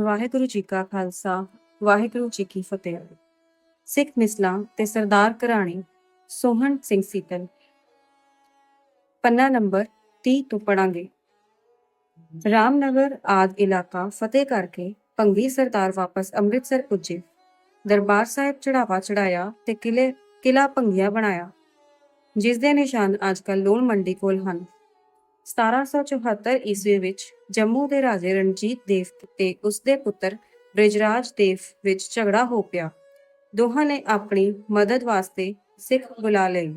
ਵਾਹਿਗੁਰੂ ਜੀ ਕਾ ਖਾਲਸਾ, ਵਾਹਿਗੁਰੂ ਜੀ ਕੀ ਫਤਿਹ। ਸਿੱਖ ਮਿਸਲਾਂ ਤੇ ਸਰਦਾਰ ਘਰਾਣੀ ਸੋਹਣ ਸਿੰਘ ਸੀਤਲ। ਪੰਨਾ ਨੰਬਰ 30 ਤੋਂ ਪੜਾਂਗੇ। ਰਾਮਨਗਰ ਆਦ ਇਲਾਕਾ ਫਤਿਹ ਕਰਕੇ ਭੰਗੀ ਸਰਦਾਰ ਵਾਪਸ ਅੰਮ੍ਰਿਤਸਰ ਪੁੱਜੇ। ਦਰਬਾਰ ਸਾਹਿਬ ਚੜਾਵਾ ਚੜਾਇਆ ਤੇ ਕਿਲੇ, ਕਿਲਾ ਭੰਗੀਆ ਬਣਾਇਆ। ਜਿਸ ਦੇ ਨਿਸ਼ਾਨ ਅੱਜਕੱਲ ਲੋਲ ਮੰਡੀ ਕੋਲ ਹਨ। 1774 ਈਸਵੀ ਵਿੱਚ ਜੰਮੂ ਦੇ ਰਾਜੇ ਰਣਜੀਤ ਦੇਵ ਤੇ ਉਸਦੇ ਪੁੱਤਰ ਬ੍ਰਿਜਰਾਜ ਦੇਵ ਵਿੱਚ ਝਗੜਾ ਹੋ ਪਿਆ। ਦੋਹਾਂ ਨੇ ਆਪਣੀ ਮਦਦ ਵਾਸਤੇ ਸਿੱਖ ਬੁਲਾ ਲਏ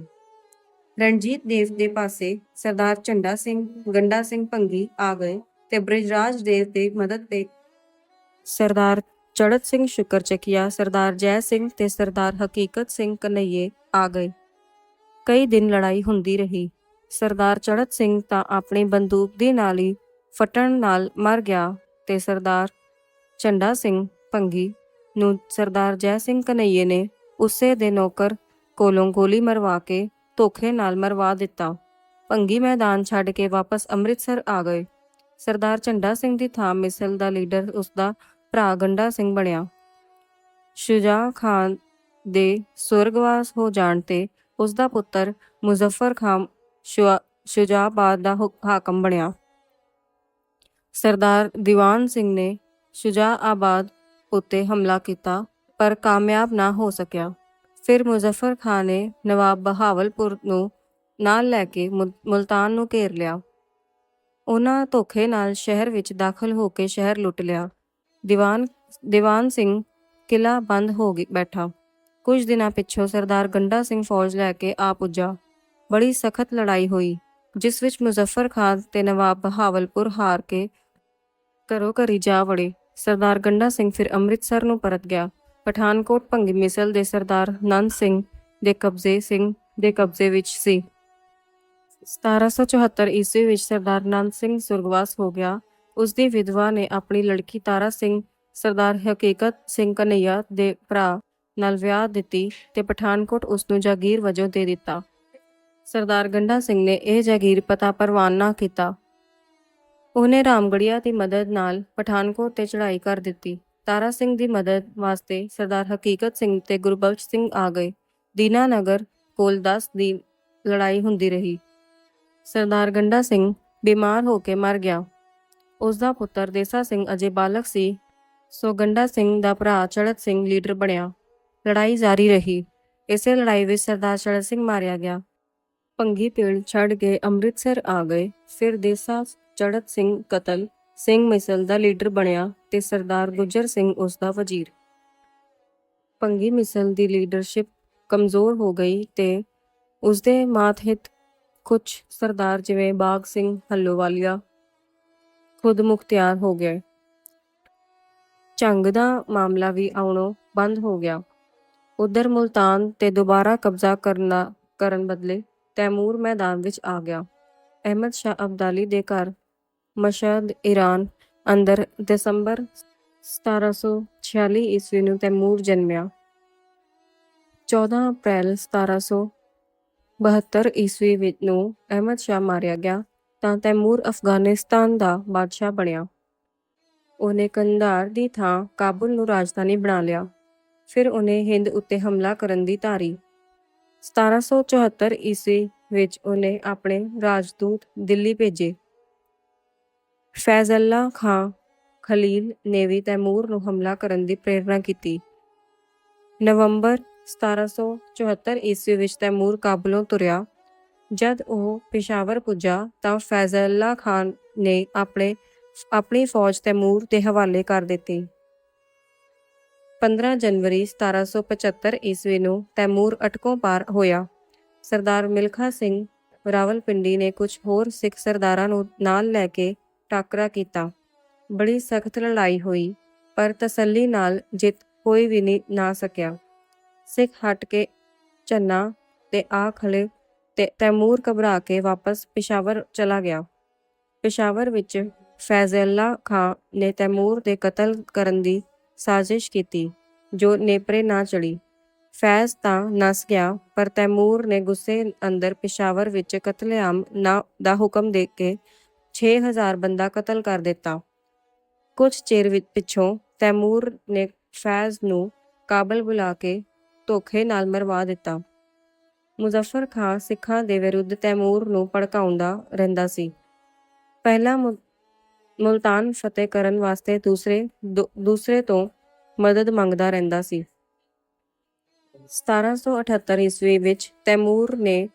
ਰਣਜੀਤ ਦੇਵ ਦੇ ਪਾਸੇ ਸਰਦਾਰ ਝੰਡਾ ਸਿੰਘ, ਗੰਡਾ ਸਿੰਘ ਭੰਗੀ ਆ ਗਏ ਤੇ ਬ੍ਰਿਜਰਾਜ ਦੇਵ ਦੀ ਮਦਦ ਤੇ ਸਰਦਾਰ ਚੜਤ ਸਿੰਘ ਸ਼ੁਕਰਚਕੀਆ ਸਰਦਾਰ ਜੈ ਸਿੰਘ ਤੇ ਸਰਦਾਰ ਹਕੀਕਤ ਸਿੰਘ ਕਨਈਏ ਆ ਗਏ। ਕਈ ਦਿਨ ਲੜਾਈ ਹੁੰਦੀ ਰਹੀ। ਸਰਦਾਰ ਚੜਤ ਸਿੰਘ ਤਾਂ ਆਪਣੀ ਬੰਦੂਕ ਦੀ ਨਾਲ ਹੀ ਫਟਣ ਨਾਲ ਮਰ ਗਿਆ ਤੇ ਸਰਦਾਰ ਝੰਡਾ ਸਿੰਘ ਭੰਗੀ ਨੂੰ ਸਰਦਾਰ ਜੈ ਸਿੰਘ ਕਨਈਏ ਨੇ ਉਸੇ ਦੇ ਨੌਕਰ ਕੋਲੋਂ ਗੋਲੀ ਮਰਵਾ ਕੇ ਧੋਖੇ ਨਾਲ ਮਰਵਾ ਦਿੱਤਾ। ਭੰਗੀ ਮੈਦਾਨ ਛੱਡ ਕੇ ਵਾਪਸ ਅੰਮ੍ਰਿਤਸਰ ਆ ਗਏ। ਸਰਦਾਰ ਝੰਡਾ ਸਿੰਘ ਦੀ ਥਾਂ ਮਿਸਲ ਦਾ ਲੀਡਰ ਉਸਦਾ ਭਰਾ ਗੰਡਾ ਸਿੰਘ ਬਣਿਆ। ਸ਼ੁਜਾ ਖਾਨ ਦੇ ਸੁਰਗਵਾਸ ਹੋ ਜਾਣ ਤੇ ਉਸਦਾ ਪੁੱਤਰ ਮੁਜ਼ੱਫਰ ਖਾਨ ਸ਼ੁਜਾਬਾਦ ਦਾ ਹੁ- ਹਾਕਮ ਬਣਿਆ। ਸਰਦਾਰ ਦੀਵਾਨ ਸਿੰਘ ਨੇ ਸ਼ੁਜਾਆਬਾਦ ਉੱਤੇ ਹਮਲਾ ਕੀਤਾ, ਪਰ ਕਾਮਯਾਬ ਨਾ ਹੋ ਸਕਿਆ। ਫਿਰ ਮੁਜ਼ਫਰ ਖਾਨ ਨੇ ਨਵਾਬ ਬਹਾਵਲਪੁਰ ਨੂੰ ਨਾਲ ਲੈ ਕੇ ਮੁਲ- ਮੁਲਤਾਨ ਨੂੰ ਘੇਰ ਲਿਆ। ਉਹਨਾਂ ਧੋਖੇ ਨਾਲ ਸ਼ਹਿਰ ਵਿੱਚ ਦਾਖਲ ਹੋ ਕੇ ਸ਼ਹਿਰ ਲੁੱਟ ਲਿਆ। ਦੀਵਾਨ ਦੀਵਾਨ ਸਿੰਘ ਕਿਲਾ ਬੰਦ ਹੋ ਗਿਆ ਬੈਠਾ। ਕੁਝ ਦਿਨਾਂ ਪਿੱਛੋਂ ਸਰਦਾਰ ਗੰਡਾ ਸਿੰਘ ਫੌਜ ਲੈ ਕੇ ਆ ਪੁੱਜਾ। ਬੜੀ ਸਖਤ ਲੜਾਈ ਹੋਈ, ਜਿਸ ਵਿੱਚ ਮੁਜ਼ੱਫਰ ਖਾਨ ਤੇ ਨਵਾਬ ਬਹਾਵਲਪੁਰ ਹਾਰ ਕੇ ਘਰੋਂ ਘਰੀ ਜਾ ਵੜੇ। ਸਰਦਾਰ ਗੰਡਾ ਸਿੰਘ ਫਿਰ ਅੰਮ੍ਰਿਤਸਰ ਨੂੰ ਪਰਤ ਗਿਆ। ਪਠਾਨਕੋਟ ਭੰਗੀ ਮਿਸਲ ਦੇ ਸਰਦਾਰ ਨੰਦ ਸਿੰਘ ਦੇ ਕਬਜ਼ੇ, ਸਿੰਘ ਦੇ ਕਬਜ਼ੇ ਵਿੱਚ ਸੀ। 1774 ਈਸਵੀ ਵਿੱਚ ਸਰਦਾਰ ਨੰਦ ਸਿੰਘ ਸੁਰਗਵਾਸ ਹੋ ਗਿਆ। ਉਸ ਦੀ ਵਿਧਵਾ ਨੇ ਆਪਣੀ ਲੜਕੀ ਤਾਰਾ ਸਿੰਘ, ਸਰਦਾਰ ਹਕੀਕਤ ਸਿੰਘ ਕਨਈਆ ਦੇ ਭਰਾ ਨਾਲ ਵਿਆਹ ਦਿੱਤੀ ਤੇ ਪਠਾਨਕੋਟ ਉਸ ਨੂੰ ਜਾਗੀਰ ਵਜੋਂ ਦੇ ਦਿੱਤਾ। ਸਰਦਾਰ ਗੰਡਾ ਸਿੰਘ ਨੇ ਇਹ ਜਾਗੀਰ ਪਤਾ ਪ੍ਰਵਾਨ ਨਾ ਕੀਤਾ। ਉਹਨੇ ਰਾਮਗੜੀਆ ਦੀ ਮਦਦ ਨਾਲ ਪਠਾਨਕੋਟ ਤੇ ਚੜ੍ਹਾਈ ਕਰ ਦਿੱਤੀ। ਤਾਰਾ ਸਿੰਘ ਦੀ ਮਦਦ ਵਾਸਤੇ ਸਰਦਾਰ ਹਕੀਕਤ ਸਿੰਘ ਤੇ ਗੁਰਬਖਸ਼ ਸਿੰਘ ਆ ਗਏ। ਦੀਨਾ ਨਗਰ ਕੋਲ 10 ਦੀ ਲੜਾਈ ਹੁੰਦੀ ਰਹੀ। ਸਰਦਾਰ ਗੰਡਾ ਸਿੰਘ ਬਿਮਾਰ ਹੋ ਕੇ ਮਰ ਗਿਆ। ਉਸ ਦਾ ਪੁੱਤਰ ਦੇਸਾ ਸਿੰਘ ਅਜੇ ਬਾਲਕ ਸੀ। ਸੋ ਗੰਡਾ ਸਿੰਘ ਦਾ ਭਰਾ ਚੜਤ ਸਿੰਘ ਲੀਡਰ ਬਣਿਆ। ਲੜਾਈ ਜਾਰੀ ਰਹੀ। ਇਸੇ ਲੜਾਈ ਵਿੱਚ ਸਰਦਾਰ ਚੜਤ ਸਿੰਘ ਮਾਰਿਆ ਗਿਆ। ਭੰਗੀ ਪਿੰਡ ਛੱਡ ਕੇ ਅੰਮ੍ਰਿਤਸਰ ਆ ਗਏ। ਫਿਰ ਦੇਸਾ ਚੜਤ ਸਿੰਘ ਕਤਲ, ਸਿੰਘ ਮਿਸਲ ਦਾ ਲੀਡਰ ਬਣਿਆ ਤੇ ਸਰਦਾਰ ਗੁੱਜਰ ਸਿੰਘ ਉਸ ਦਾ ਵਜ਼ੀਰ। ਭੰਗੀ ਮਿਸਲ ਦੀ ਲੀਡਰਸ਼ਿਪ ਕਮਜ਼ੋਰ ਹੋ ਗਈ ਤੇ ਉਸ ਦੇ ਮਾਤਹਿਤ ਕੁਝ ਸਰਦਾਰ ਜਿਵੇਂ ਬਾਗ ਸਿੰਘ ਹੱਲੋਵਾਲੀਆ ਖੁਦ ਮੁਖਤਿਆਰ ਹੋ ਗਏ। ਝੰਗ ਦਾ ਮਾਮਲਾ ਵੀ ਆਉਣੋਂ ਬੰਦ ਹੋ ਗਿਆ। ਉਧਰ ਮੁਲਤਾਨ ਤੇ ਦੁਬਾਰਾ ਕਬਜ਼ਾ ਕਰਨਾ, ਕਰਨ ਬਦਲੇ ਤੈਮੂਰ ਮੈਦਾਨ ਵਿੱਚ ਆ ਗਿਆ। ਅਹਿਮਦ ਸ਼ਾਹ ਅਬਦਾਲੀ ਦੇ ਘਰ ਮਸ਼ਹਦ ਈਰਾਨ ਅੰਦਰ ਦਸੰਬਰ 1746 ਈਸਵੀ ਨੂੰ ਤੈਮੂਰ ਜਨਮਿਆ। 14 ਅਪ੍ਰੈਲ 1772 ਈਸਵੀ ਵਿੱਚ ਨੂੰ ਅਹਿਮਦ ਸ਼ਾਹ ਮਾਰਿਆ ਗਿਆ ਤਾਂ ਤੈਮੂਰ ਅਫਗਾਨਿਸਤਾਨ ਦਾ ਬਾਦਸ਼ਾਹ ਬਣਿਆ। ਉਹਨੇ ਕੰਧਾਰ ਦੀ ਥਾਂ ਕਾਬੁਲ ਨੂੰ ਰਾਜਧਾਨੀ ਬਣਾ ਲਿਆ। ਫਿਰ ਉਹਨੇ ਹਿੰਦ ਉੱਤੇ ਹਮਲਾ ਕਰਨ ਦੀ ਧਾਰੀ 1774 ਈਸਵੀ ਵਿੱਚ ਉਹਨੇ ਆਪਣੇ ਰਾਜਦੂਤ ਦਿੱਲੀ ਭੇਜੇ। ਫੈਜ਼ੱਲਾ ਖਾਂ ਖਲੀਲ ਨੇ ਵੀ ਤੈਮੂਰ ਨੂੰ ਹਮਲਾ ਕਰਨ ਦੀ ਪ੍ਰੇਰਣਾ ਕੀਤੀ। ਨਵੰਬਰ 1774 ਈਸਵੀ ਵਿੱਚ ਤੈਮੂਰ ਕਾਬਲੋਂ ਤੁਰਿਆ। ਜਦ ਉਹ ਪੇਸ਼ਾਵਰ ਪੁੱਜਾ ਤਾਂ ਫੈਜ਼ੱਲਾ ਖਾਨ ਨੇ ਆਪਣੇ, ਆਪਣੀ ਫੌਜ ਤੈਮੂਰ ਦੇ ਹਵਾਲੇ ਕਰ ਦਿੱਤੀ। 15 ਜਨਵਰੀ 1775 ਈਸਵੀ ਨੂੰ ਤੈਮੂਰ ਅਟਕੋਂ ਪਾਰ ਹੋਇਆ। ਸਰਦਾਰ ਮਿਲਖਾ ਸਿੰਘ ਰਾਵਲਪਿੰਡੀ ਨੇ ਕੁਝ ਹੋਰ ਸਿੱਖ ਸਰਦਾਰਾਂ ਨੂੰ ਨਾਲ ਲੈ ਕੇ ਟਾਕਰਾ ਕੀਤਾ। ਬੜੀ ਸਖਤ ਲੜਾਈ ਹੋਈ, ਪਰ ਤਸੱਲੀ ਨਾਲ ਜਿੱਤ ਕੋਈ ਵੀ ਨਹੀਂ ਨਾ ਸਕਿਆ। ਸਿੱਖ ਹਟ ਕੇ ਚੰਨਾ ਤੇ ਆ ਖਲੇ ਤੇ ਤੈਮੂਰ ਘਬਰਾ ਕੇ ਵਾਪਸ ਪਿਸ਼ਾਵਰ ਚਲਾ ਗਿਆ। ਪਿਸ਼ਾਵਰ ਵਿੱਚ ਫੈਜ਼ੁੱਲਾ ਖਾਂ ਨੇ ਤੈਮੂਰ ਦੇ ਕਤਲ ਕਰਨ ਦੀ ਸਾਜ਼ਿਸ਼ ਕੀਤੀ, ਜੋ ਨੇਪਰੇ ਨਾ ਚੜੀ ਫੈਜ਼ ਤਾਂ ਨਸ ਗਿਆ, ਪਰ ਤੈਮੂਰ ਨੇ ਗੁੱਸੇ ਅੰਦਰ ਪਿਸ਼ਾਵਰ ਵਿੱਚ ਕਤਲੇਆਮ ਨਾ, ਦਾ ਹੁਕਮ ਦੇ ਕੇ 6000 ਬੰਦਾ ਕਤਲ ਕਰ ਦਿੱਤਾ। ਕੁਝ ਚਿਰ ਵਿੱਚ ਪਿੱਛੋਂ ਤੈਮੂਰ ਨੇ ਫੈਜ਼ ਨੂੰ ਕਾਬਲ ਬੁਲਾ ਕੇ ਧੋਖੇ ਨਾਲ ਮਰਵਾ ਦਿੱਤਾ। ਮੁਜ਼ੱਫਰ ਖਾਨ ਸਿੱਖਾਂ ਦੇ ਵਿਰੁੱਧ ਤੈਮੂਰ ਨੂੰ ਭੜਕਾਉਂਦਾ ਰਹਿੰਦਾ ਸੀ। ਪਹਿਲਾ ਮੁ- ਮੁਲਤਾਨ ਫਤਿਹ ਕਰਨ ਵਾਸਤੇ ਦੂਸਰੇ ਦੂ- ਦੂਸਰੇ ਤੋਂ ਮਦਦ ਮੰਗਦਾ ਰਹਿੰਦਾ ਸੀ। 1778 ਈਸਵੀ ਵਿੱਚ ਤੈਮੂਰ ਨੇ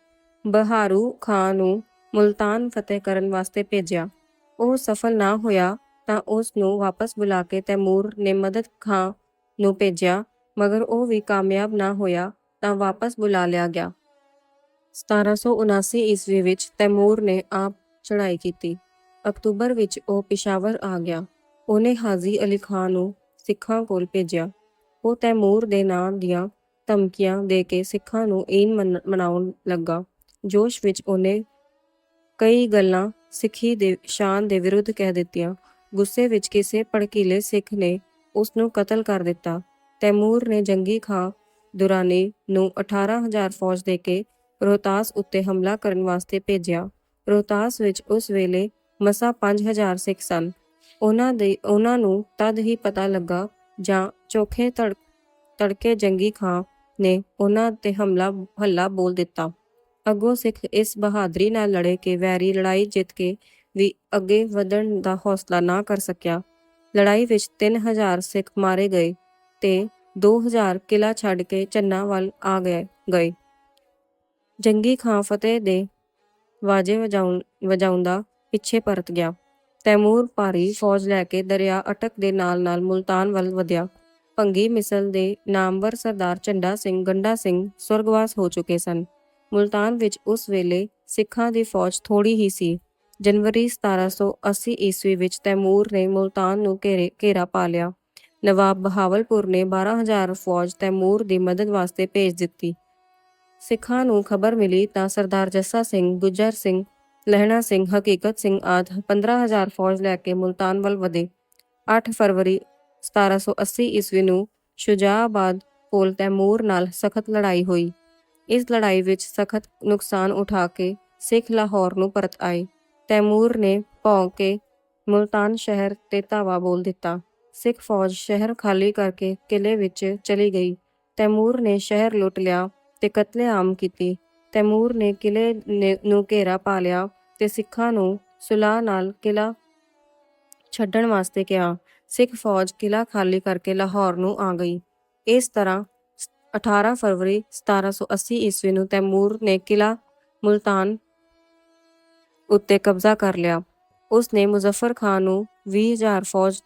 ਬਹਾਰੂ ਖਾਨ ਨੂੰ ਮੁਲਤਾਨ ਫਤਿਹ ਕਰਨ ਵਾਸਤੇ ਭੇਜਿਆ। ਉਹ ਸਫਲ ਨਾ ਹੋਇਆ ਤਾਂ ਉਸ ਨੂੰ ਵਾਪਸ ਬੁਲਾ ਕੇ ਤੈਮੂਰ ਨੇ ਮਦਦ ਖਾਂ ਨੂੰ ਭੇਜਿਆ, ਮਗਰ ਉਹ ਵੀ ਕਾਮਯਾਬ ਨਾ ਹੋਇਆ ਤਾਂ ਵਾਪਸ ਬੁਲਾ ਲਿਆ ਗਿਆ। 1779 ਈਸਵੀ ਵਿੱਚ ਤੈਮੂਰ ਨੇ ਆਪ ਚੜ੍ਹਾਈ ਕੀਤੀ। ਅਕਤੂਬਰ ਵਿੱਚ ਉਹ ਪਿਸ਼ਾਵਰ ਆ ਗਿਆ। ਉਹਨੇ ਹਾਜ਼ੀ ਅਲੀ ਖਾਨ ਨੂੰ ਸਿੱਖਾਂ ਕੋਲ ਭੇਜਿਆ। ਉਹ ਤੈਮੂਰ ਦੇ ਨਾਂ ਦੀਆਂ ਧਮਕੀਆਂ ਦੇ ਕੇ ਸਿੱਖਾਂ ਨੂੰ ਈਨ ਮਨਾਉਣ ਲੱਗਾ। ਜੋਸ਼ ਵਿੱਚ ਉਹਨੇ ਕਈ ਗੱਲਾਂ ਸਿੱਖੀ ਦੇ, ਸ਼ਾਨ ਦੇ ਵਿਰੁੱਧ ਕਹਿ ਦਿੱਤੀਆਂ। ਗੁੱਸੇ ਵਿੱਚ ਕਿਸੇ ਭੜਕੀਲੇ ਸਿੱਖ ਨੇ ਉਸ ਨੂੰ ਕਤਲ ਕਰ ਦਿੱਤਾ। ਤੈਮੂਰ ਨੇ ਜੰਗੀ ਖਾਂ ਦੁਰਾਨੀ ਨੂੰ 18000 ਫੌਜ ਦੇ ਕੇ ਰੋਹਤਾਸ ਉੱਤੇ ਹਮਲਾ ਕਰਨ ਵਾਸਤੇ ਭੇਜਿਆ। ਰੋਹਤਾਸ ਵਿੱਚ ਉਸ ਵੇਲੇ ਮਸਾ 5000 ਸਿੱਖ ਸਨ। ਉਹਨਾਂ ਦੇ, ਉਹਨਾਂ ਨੂੰ ਤਦ ਹੀ ਪਤਾ ਲੱਗਾ ਜਾਂ ਚੋਖੇ ਤੜ, ਤੜਕੇ ਜੰਗੀ ਖਾਂ ਨੇ ਉਹਨਾਂ ਤੇ ਹਮਲਾ, ਹੱਲਾ ਬੋਲ ਦਿੱਤਾ। ਅੱਗੋਂ ਸਿੱਖ ਇਸ ਬਹਾਦਰੀ ਨਾਲ ਲੜੇ ਕਿ ਵੈਰੀ ਲੜਾਈ ਜਿੱਤ ਕੇ ਵੀ ਅੱਗੇ ਵਧਣ ਦਾ ਹੌਸਲਾ ਨਾ ਕਰ ਸਕਿਆ। ਲੜਾਈ ਵਿੱਚ 3000 ਸਿੱਖ ਮਾਰੇ ਗਏ ਤੇ 2000 ਕਿਲਾ ਛੱਡ ਕੇ ਚੰਨਾ ਵੱਲ ਆ ਗਏ ਗਏ। ਜੰਗੀ ਖਾਂ ਫਤਿਹ ਦੇ ਵਾਜੇ ਵਜਾਉਣ, ਵਜਾਉਂਦਾ ਪਿੱਛੇ ਪਰਤ ਗਿਆ। ਤੈਮੂਰ ਭਾਰੀ ਫੌਜ ਲੈ ਕੇ ਦਰਿਆ ਅਟਕ ਦੇ ਨਾਲ-ਨਾਲ ਮੁਲਤਾਨ ਵੱਲ ਵਧਿਆ। ਭੰਗੀ ਮਿਸਲ ਦੇ ਨਾਮਵਰ ਸਰਦਾਰ ਝੰਡਾ ਸਿੰਘ, ਗੰਡਾ ਸਿੰਘ ਸਵਰਗਵਾਸ ਹੋ ਚੁੱਕੇ ਸਨ। ਮੁਲਤਾਨ ਵਿੱਚ ਉਸ ਵੇਲੇ ਸਿੱਖਾਂ ਦੀ ਫੌਜ ਥੋੜੀ ਹੀ ਸੀ। ਜਨਵਰੀ 1780 ਈਸਵੀ ਵਿੱਚ ਤੈਮੂਰ ਨੇ ਮੁਲਤਾਨ ਨੂੰ ਘੇਰੇ, ਘੇਰਾ ਪਾ ਲਿਆ। ਨਵਾਬ ਬਹਾਵਲਪੁਰ ਨੇ 12000 ਫੌਜ ਤੈਮੂਰ ਦੀ ਮਦਦ ਵਾਸਤੇ ਭੇਜ ਦਿੱਤੀ। ਸਿੱਖਾਂ ਨੂੰ ਖਬਰ ਮਿਲੀ ਤਾਂ ਸਰਦਾਰ ਜੱਸਾ ਸਿੰਘ, ਗੁੱਜਰ ਸਿੰਘ ਲਹਿਣਾ ਸਿੰਘ, ਹਕੀਕਤ ਸਿੰਘ ਆਦਿ 15000 ਫੌਜ ਲੈ ਕੇ ਮੁਲਤਾਨ ਵੱਲ ਵਧੇ। 8 ਫਰਵਰੀ 1780 ਈਸਵੀ ਨੂੰ ਸ਼ੁਜਾਆਬਾਦ ਕੋਲ ਤੈਮੂਰ ਨਾਲ ਸਖਤ ਲੜਾਈ ਹੋਈ। ਇਸ ਲੜਾਈ ਵਿੱਚ ਸਖਤ ਨੁਕਸਾਨ ਉਠਾ ਕੇ ਸਿੱਖ ਲਾਹੌਰ ਨੂੰ ਪਰਤ ਆਏ। ਤੈਮੂਰ ਨੇ ਭੌਂਕ ਕੇ ਮੁਲਤਾਨ ਸ਼ਹਿਰ ਤੇ ਧਾਵਾ ਬੋਲ ਦਿੱਤਾ। ਸਿੱਖ ਫੌਜ ਸ਼ਹਿਰ ਖਾਲੀ ਕਰਕੇ ਕਿਲੇ ਵਿੱਚ ਚਲੀ ਗਈ। ਤੈਮੂਰ ਨੇ ਸ਼ਹਿਰ ਲੁੱਟ ਲਿਆ ਤੇ ਕਤਲੇਆਮ ਕੀਤੀ। ਤੈਮੂਰ ਨੇ ਕਿਲੇ ਨੇ- ਨੂੰ ਘੇਰਾ ਪਾ ਲਿਆ ਤੇ ਸਿੱਖਾਂ ਨੂੰ ਸੁਲਾਹ ਨਾਲ ਕਿਲਾ ਛੱਡਣ ਵਾਸਤੇ ਕਿਹਾ। ਸਿੱਖ ਫੌਜ ਕਿਲਾ ਖਾਲੀ ਕਰਕੇ ਲਾਹੌਰ ਨੂੰ ਆ ਗਈ। ਇਸ ਤਰ੍ਹਾਂ 18 ਫਰਵਰੀ 1780 ਈਸਵੀ ਨੂੰ ਤੈਮੂਰ ਨੇ ਕਿਲਾ ਮੁਲਤਾਨ ਉੱਤੇ ਕਬਜ਼ਾ ਕਰ ਲਿਆ। ਉਸ ਨੇ ਮੁਜ਼ੱਫਰ ਖਾਨ ਨੂੰ 20000 ਫੌਜ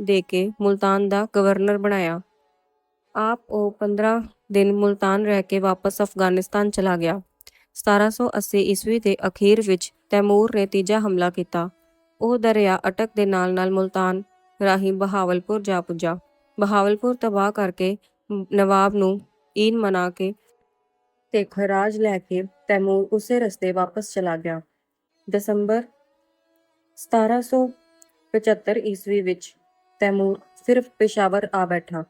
ਦੇ ਕੇ ਮੁਲਤਾਨ ਦਾ ਗਵਰਨਰ ਬਣਾਇਆ। ਆਪ ਉਹ 15 ਦਿਨ ਮੁਲਤਾਨ ਰਹਿ ਕੇ ਵਾਪਸ ਅਫਗਾਨਿਸਤਾਨ ਚਲਾ ਗਿਆ। 1780 ਈਸਵੀ ਦੇ ਅਖੀਰ ਵਿੱਚ ਤੈਮੂਰ ਨੇ ਤੀਜਾ ਹਮਲਾ ਕੀਤਾ। ਉਹ ਦਰਿਆ ਅਟਕ ਦੇ ਨਾਲ-ਨਾਲ ਮੁਲਤਾਨ ਰਾਹੀਂ ਬਹਾਵਲਪੁਰ ਜਾ ਪੁੱਜਾ। ਬਹਾਵਲਪੁਰ ਤਬਾਹ ਕਰਕੇ ਨਵਾਬ ਨੂੰ ਈਨ ਮਨਾ ਕੇ ਤੇ ਖਰਾਜ ਲੈ ਕੇ ਤੈਮੂਰ ਉਸੇ ਰਸਤੇ ਵਾਪਸ ਚਲਾ ਗਿਆ। ਦਸੰਬਰ 1775 ਈਸਵੀ ਵਿੱਚ ਤੈਮੂਰ ਸਿਰਫ ਪੇਸ਼ਾਵਰ ਆ ਬੈਠਾ।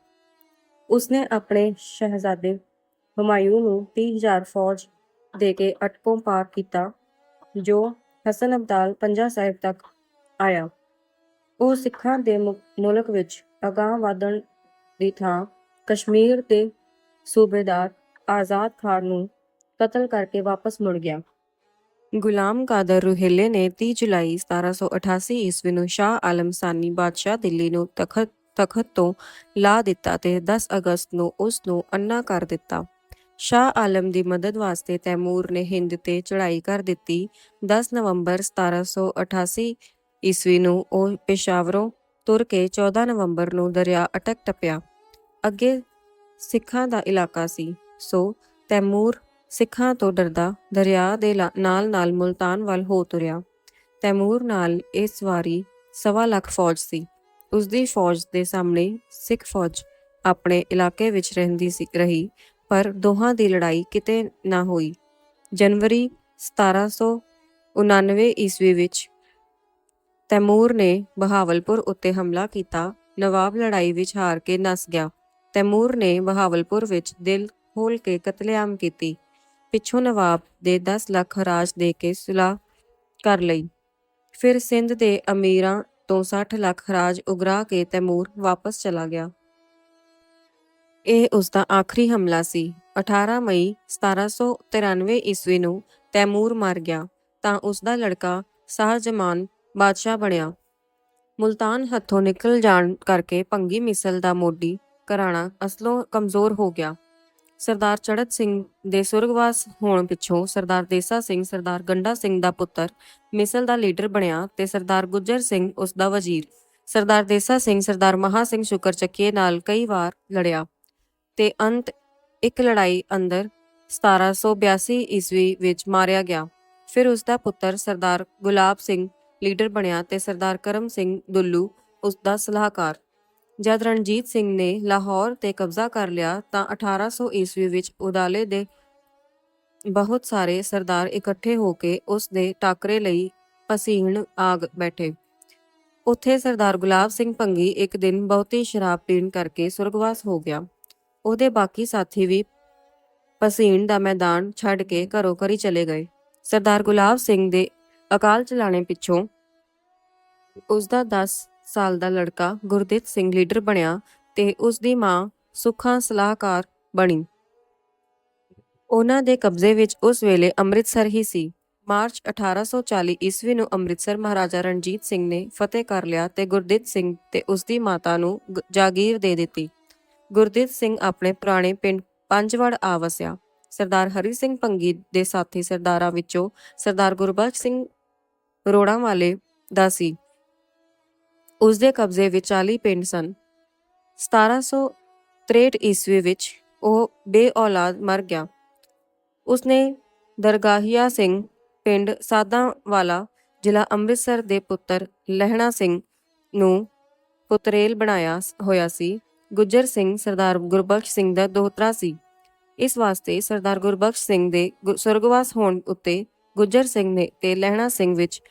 ਉਸਨੇ ਆਪਣੇ ਸ਼ਹਿਜ਼ਾਦੇ ਹੁਮਾਯੂੰ ਨੂੰ 30000 ਫੌਜ ਦੇ ਕੇ ਅਟਕੋਂ ਪਾਰ ਕੀਤਾ, ਜੋ ਹਸਨ ਅਬਦਾਲ ਪੰਜਾ ਸਾਹਿਬ ਤੱਕ ਆਇਆ। ਉਹ ਸਿੱਖਾਂ ਦੇ ਮੁਲਕ ਵਿੱਚ ਅਗਾਂਹ ਵਧਣ ਦੀ ਥਾਂ ਕਸ਼ਮੀਰ ਦੇ ਸੂਬੇਦਾਰ ਆਜ਼ਾਦ ਖਾਨ ਨੂੰ ਕਤਲ ਕਰਕੇ ਵਾਪਸ ਮੁੜ ਗਿਆ। ਗੁਲਾਮ ਕਾਦਰ ਰੁਹੇਲੇ ਨੇ 30 ਜੁਲਾਈ 1788 ਈਸਵੀ ਨੂੰ ਸ਼ਾਹ ਆਲਮ ਸਾਨੀ ਬਾਦਸ਼ਾਹ ਦਿੱਲੀ ਨੂੰ ਤਖਤ ਤਖਤ ਤੋਂ ਲਾ ਦਿੱਤਾ ਤੇ 10 ਅਗਸਤ ਨੂੰ ਉਸ ਨੂੰ ਅੰਨਾ ਕਰ ਦਿੱਤਾ। ਸ਼ਾਹ ਆਲਮ ਦੀ ਮਦਦ ਵਾਸਤੇ ਤੈਮੂਰ ਨੇ ਹਿੰਦ ਤੇ ਚੜ੍ਹਾਈ ਕਰ ਦਿੱਤੀ। 10 ਨਵੰਬਰ 1788 ਈਸਵੀ ਨੂੰ ਉਹ ਪੇਸ਼ਾਵਰੋਂ ਤੁਰ ਕੇ 14 ਨਵੰਬਰ ਨੂੰ ਦਰਿਆ ਅਟਕ ਟਪਿਆ। ਅੱਗੇ ਸਿੱਖਾਂ ਦਾ ਇਲਾਕਾ ਸੀ। ਸੋ ਤੈਮੂਰ ਸਿੱਖਾਂ ਤੋਂ ਡਰਦਾ ਦਰਿਆ ਦੇ ਨਾਲ-ਨਾਲ ਮੁਲਤਾਨ ਵੱਲ ਹੋ ਤੁਰਿਆ। ਤੈਮੂਰ ਨਾਲ ਇਸ ਵਾਰੀ ਸਵਾ ਲੱਖ ਫੌਜ ਸੀ। ਉਸ ਦੀ ਫੌਜ ਦੇ ਸਾਹਮਣੇ ਸਿੱਖ ਫੌਜ ਆਪਣੇ ਇਲਾਕੇ ਵਿੱਚ ਰਹਿੰਦੀ ਸੀ, ਰਹੀ, ਪਰ ਦੋਹਾਂ ਦੀ ਲੜਾਈ ਕਿਤੇ ਨਾ ਹੋਈ। ਜਨਵਰੀ 1799 ਈਸਵੀ ਵਿੱਚ ਤੈਮੂਰ ਨੇ ਬਹਾਵਲਪੁਰ ਉੱਤੇ ਹਮਲਾ ਕੀਤਾ। ਨਵਾਬ ਲੜਾਈ ਵਿੱਚ ਹਾਰ ਕੇ ਨਸ ਗਿਆ। ਤੈਮੂਰ ਨੇ ਬਹਾਵਲਪੁਰ ਵਿੱਚ ਦਿਲ ਖੋਲ ਕੇ ਕਤਲੇਆਮ ਕੀਤੀ। ਪਿੱਛੋਂ ਨਵਾਬ ਦੇ 10 ਲੱਖ ਹਰਾਜ ਦੇ ਕੇ ਸੁਲਾਹ ਕਰ ਲਈ। ਫਿਰ ਸਿੰਧ ਦੇ ਅਮੀਰਾਂ ਤੋਂ 60 ਲੱਖ ਖਰਾਜ ਉਗਰਾ ਕੇ ਤੈਮੂਰ ਵਾਪਸ ਚਲਾ ਗਿਆ। ਇਹ ਉਸ ਦਾ ਆਖਰੀ ਹਮਲਾ ਸੀ। 18 ਮਈ 1793 ਈਸਵੀ ਨੂੰ ਤੈਮੂਰ ਮਰ ਗਿਆ ਤਾਂ ਉਸ ਦਾ ਲੜਕਾ ਸ਼ਾਹਜਮਾਨ ਬਾਦਸ਼ਾਹ ਬਣਿਆ। ਮੁਲਤਾਨ ਹੱਥੋਂ ਨਿਕਲ ਜਾਣ ਕਰਕੇ ਭੰਗੀ ਮਿਸਲ ਦਾ ਮੋਢੀ ਘਰਾਣਾ ਅਸਲੋਂ ਕਮਜ਼ੋਰ ਹੋ ਗਿਆ। ਸਰਦਾਰ ਚੜਤ ਸਿੰਘ ਦੇ ਸੁਰਗਵਾਸ ਹੋਣ ਪਿੱਛੋਂ ਸਰਦਾਰ ਦੇਸਾ ਸਿੰਘ, ਸਰਦਾਰ ਗੰਡਾ ਸਿੰਘ ਦਾ ਪੁੱਤਰ ਮਿਸਲ ਦਾ ਲੀਡਰ ਬਣਿਆ ਤੇ ਸਰਦਾਰ ਗੁੱਜਰ ਸਿੰਘ ਉਸ ਦਾ ਵਜ਼ੀਰ। ਸਰਦਾਰ ਦੇਸਾ ਸਿੰਘ, ਸਰਦਾਰ ਮਹਾ ਸਿੰਘ ਸ਼ੁਕਰ ਚੱਕੀਏ ਨਾਲ ਕਈ ਵਾਰ ਲੜਿਆ ਤੇ ਅੰਤ ਇੱਕ ਲੜਾਈ ਅੰਦਰ 1782 ਈਸਵੀ ਵਿੱਚ ਮਾਰਿਆ ਗਿਆ। ਫਿਰ ਉਸ ਦਾ ਪੁੱਤਰ ਸਰਦਾਰ ਗੁਲਾਬ ਸਿੰਘ ਲੀਡਰ ਬਣਿਆ ਤੇ ਸਰਦਾਰ ਕਰਮ ਸਿੰਘ ਦੁੱਲੂ ਉਸ ਦਾ ਸਲਾਹਕਾਰ। ਜਦ ਰਣਜੀਤ ਸਿੰਘ ਨੇ ਲਾਹੌਰ ਤੇ ਕਬਜ਼ਾ ਕਰ ਲਿਆ ਤਾਂ 1800 ਈਸਵੀ ਵਿੱਚ ਉਦਾਲੇ ਦੇ ਬਹੁਤ ਸਾਰੇ ਸਰਦਾਰ ਇਕੱਠੇ ਹੋ ਕੇ ਉਸ ਦੇ ਟਾਕਰੇ ਲਈ ਪਸੀਣ ਆਗ ਬੈਠੇ। ਉੱਥੇ ਸਰਦਾਰ ਗੁਲਾਬ ਸਿੰਘ ਭੰਗੀ ਇੱਕ ਦਿਨ ਬਹੁਤੀ ਸ਼ਰਾਬ ਪੀਣ ਕਰਕੇ ਸੁਰਗਵਾਸ ਹੋ ਗਿਆ। ਉਹਦੇ ਬਾਕੀ ਸਾਥੀ ਵੀ ਪਸੀਣ ਦਾ ਮੈਦਾਨ ਛੱਡ ਕੇ ਘਰੋਂ ਘਰੀ ਚਲੇ ਗਏ। ਸਰਦਾਰ ਗੁਲਾਬ ਸਿੰਘ ਦੇ ਅਕਾਲ ਚਲਾਣੇ ਪਿੱਛੋਂ ਉਸ ਦਾ 10 ਸਾਲ ਦਾ ਲੜਕਾ ਗੁਰਦਿੱਤ ਸਿੰਘ ਲੀਡਰ ਬਣਿਆ ਤੇ ਉਸ ਦੀ ਮਾਂ ਸੁੱਖਾ ਸਲਾਹਕਾਰ ਬਣੀ। ਉਹਨਾਂ ਦੇ ਕਬਜ਼ੇ ਵਿੱਚ ਉਸ ਵੇਲੇ ਅੰਮ੍ਰਿਤਸਰ ਹੀ ਸੀ। ਮਾਰਚ 1840 ਈਸਵੀ ਨੂੰ ਅੰਮ੍ਰਿਤਸਰ ਮਹਾਰਾਜਾ ਰਣਜੀਤ ਸਿੰਘ ਨੇ ਫਤਿਹ ਕਰ ਲਿਆ ਤੇ ਗੁਰਦਿੱਤ ਸਿੰਘ ਤੇ ਉਸ ਦੀ ਮਾਤਾ ਨੂੰ ਜਾਗੀਰ ਦੇ ਦਿੱਤੀ। ਗੁਰਦਿੱਤ ਸਿੰਘ ਆਪਣੇ ਪੁਰਾਣੇ ਪਿੰਡ ਪੰਜਵੜ ਆ ਵਸਿਆ। ਸਰਦਾਰ ਹਰੀ ਸਿੰਘ ਪੰਗੀ ਦੇ ਸਾਥੀ ਸਰਦਾਰਾਂ ਵਿੱਚੋਂ ਸਰਦਾਰ ਗੁਰਬਖਸ਼ ਸਿੰਘ ਰੋੜਾਂ ਵਾਲੇ ਦਾ ਸੀ। ਉਸ ਦੇ ਕਬਜ਼ੇ ਵਿੱਚ 40 ਪਿੰਡ ਸਨ। 1763 ਈਸਵੀ ਵਿੱਚ ਉਹ ਬੇਔਲਾਦ ਮਰ ਗਿਆ। ਉਸਨੇ ਦਰਗਾਹੀਆ ਸਿੰਘ ਪਿੰਡ ਸਾਦਾ ਵਾਲਾ ਜ਼ਿਲ੍ਹਾ ਅੰਮ੍ਰਿਤਸਰ ਦੇ ਪੁੱਤਰ ਲਹਿਣਾ ਸਿੰਘ ਨੂੰ ਪੁੱਤਰੇਲ ਬਣਾਇਆ ਹੋਇਆ ਸੀ। ਗੁੱਜਰ ਸਿੰਘ ਸਰਦਾਰ ਗੁਰਬਖਸ਼ ਸਿੰਘ ਦਾ ਦੋਹਤਰਾ ਸੀ। ਇਸ ਵਾਸਤੇ ਸਰਦਾਰ ਗੁਰਬਖਸ਼ ਸਿੰਘ ਦੇ ਗੁ- ਸੁਰਗਵਾਸ ਹੋਣ ਉੱਤੇ ਗੁੱਜਰ ਸਿੰਘ ਨੇ ਤੇ ਲਹਿਣਾ ਸਿੰਘ ਵਿੱਚ